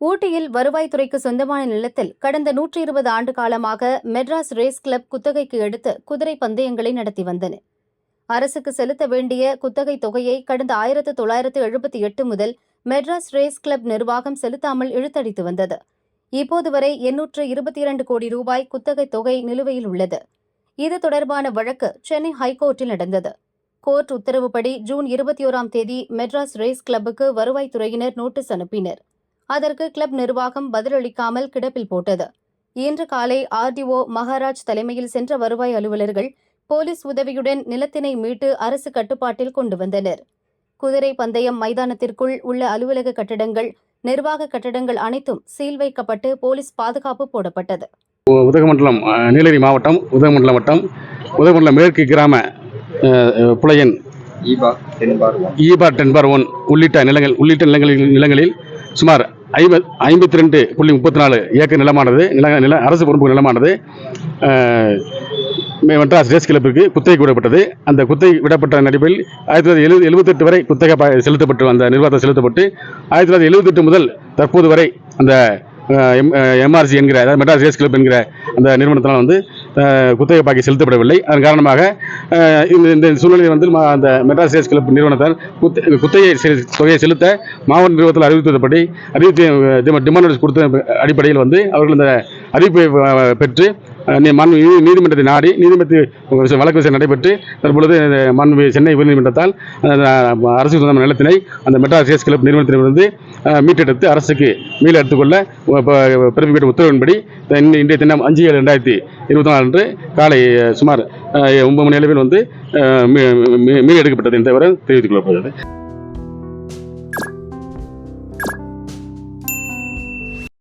ஊட்டியில் வருவாய்த்துறைக்கு சொந்தமான நிலத்தில் கடந்த நூற்றி இருபது ஆண்டு காலமாக மெட்ராஸ் ரேஸ் கிளப் குத்தகைக்கு எடுத்து குதிரை பந்தயங்களை நடத்தி வந்தன. அரசுக்கு செலுத்த வேண்டிய குத்தகை தொகையை கடந்த ஆயிரத்து தொள்ளாயிரத்து எழுபத்தி எட்டு முதல் மெட்ராஸ் ரேஸ் கிளப் நிர்வாகம் செலுத்தாமல் இழுத்தடித்து வந்தது. இப்போது வரை எண்ணூற்று இருபத்தி இரண்டு கோடி ரூபாய் குத்தகை தொகை நிலுவையில் உள்ளது. இது தொடர்பான வழக்கு சென்னை ஹைகோர்ட்டில் நடந்தது. கோர்ட் உத்தரவுப்படி ஜூன் இருபத்தி ஓராம் தேதி மெட்ராஸ் ரேஸ் கிளப்புக்கு வருவாய்த்துறையினர் நோட்டீஸ் அனுப்பினர். அதற்கு கிளப் நிர்வாகம் பதிலளிக்காமல் கிடப்பில் போட்டது. இன்று காலை ஆர்டிஓ மகாராஜ் தலைமையில் சென்ற வருவாய் அலுவலர்கள் போலீஸ் உதவியுடன் நிலத்தினை மீட்டு அரசு கட்டுப்பாட்டில் கொண்டு வந்தனர். குதிரை பந்தயம் மைதானத்திற்குள் உள்ள அலுவலக கட்டடங்கள் நிர்வாக கட்டடங்கள் அனைத்தும் சீல் வைக்கப்பட்டு போலீஸ் பாதுகாப்பு போடப்பட்டது. உதகமண்டலம் நீலகிரி மாவட்டம் உதகமண்டலம் வட்டம் உதகமண்டலம் மேற்கு கிராம புலையன் ஈபா டென்பார் ஒன் உள்ளிட்ட நிலங்கள் உள்ளிட்ட நிலங்களில் நிலங்களில் சுமார் ஐம்பத் ஐம்பத்தி ரெண்டு புள்ளி முப்பத்தி நாலு ஏக்கர் நிலமானது நில நில அரசு பொறுப்பு நிலமானது மெட்ராஸ் ரேஸ் கிளப்பிற்கு குத்தகை விடப்பட்டது அந்த குத்தகை விடப்பட்ட நடிப்பில் ஆயிரத்தி தொள்ளாயிரத்தி எழுபது எழுபத்தெட்டு வரை குத்தகை செலுத்தப்பட்டு அந்த நிர்வாகத்தில் செலுத்தப்பட்டு ஆயிரத்தி தொள்ளாயிரத்தி எழுபத்தெட்டு முதல் தற்போது வரை அந்த எம் எம்ஆர்சி என்கிற அதாவது மெட்ராஸ் ரேஸ் கிளப் என்கிற அந்த நிறுவனத்தினால் வந்து குத்தகை பாக்கி செலுத்தப்படவில்லை. அதன் காரணமாக இந்த இந்த சூழ்நிலையில் வந்து அந்த மெட்ராஸ் ரேஸ் கிளப் நிறுவனத்தால் குத்த இந்த குத்தகை தொகையை செலுத்த மாவட்ட நிறுவனத்தில் அறிவித்ததுபடி அறிவித்து டிமாண்ட் நோட்டீஸ் கொடுத்த அடிப்படையில் வந்து அவர்கள் இந்த அறிவிப்பை பெற்று அஹ், நீ- நீதிமன்றத்தை நாடி நீதிமன்றத்தில் வழக்கு விசாரணை நடைபெற்று தற்பொழுது மண் சென்னை உயர்நீதிமன்றத்தால் அரசு சொந்தமான நிலத்தினை அந்த மெட்ராஸ் ரேஸ் கிளப் நிறுவனத்திலிருந்து மீட்டெடுத்து அரசுக்கு மீள எடுத்துக்கொள்ள ப- பிறப்பிக்கப்பட்ட உத்தரவின்படி இன்றைய தினம் அஞ்சு ஏழு ரெண்டாயிரத்தி இருபத்தி நாலு அன்று காலை சுமார் ஒன்பது மணி அளவில் வந்து மீ- மீ- எடுக்கப்பட்டது என்ற விவரம் தெரிவித்துக் கொள்ளப்படுகிறது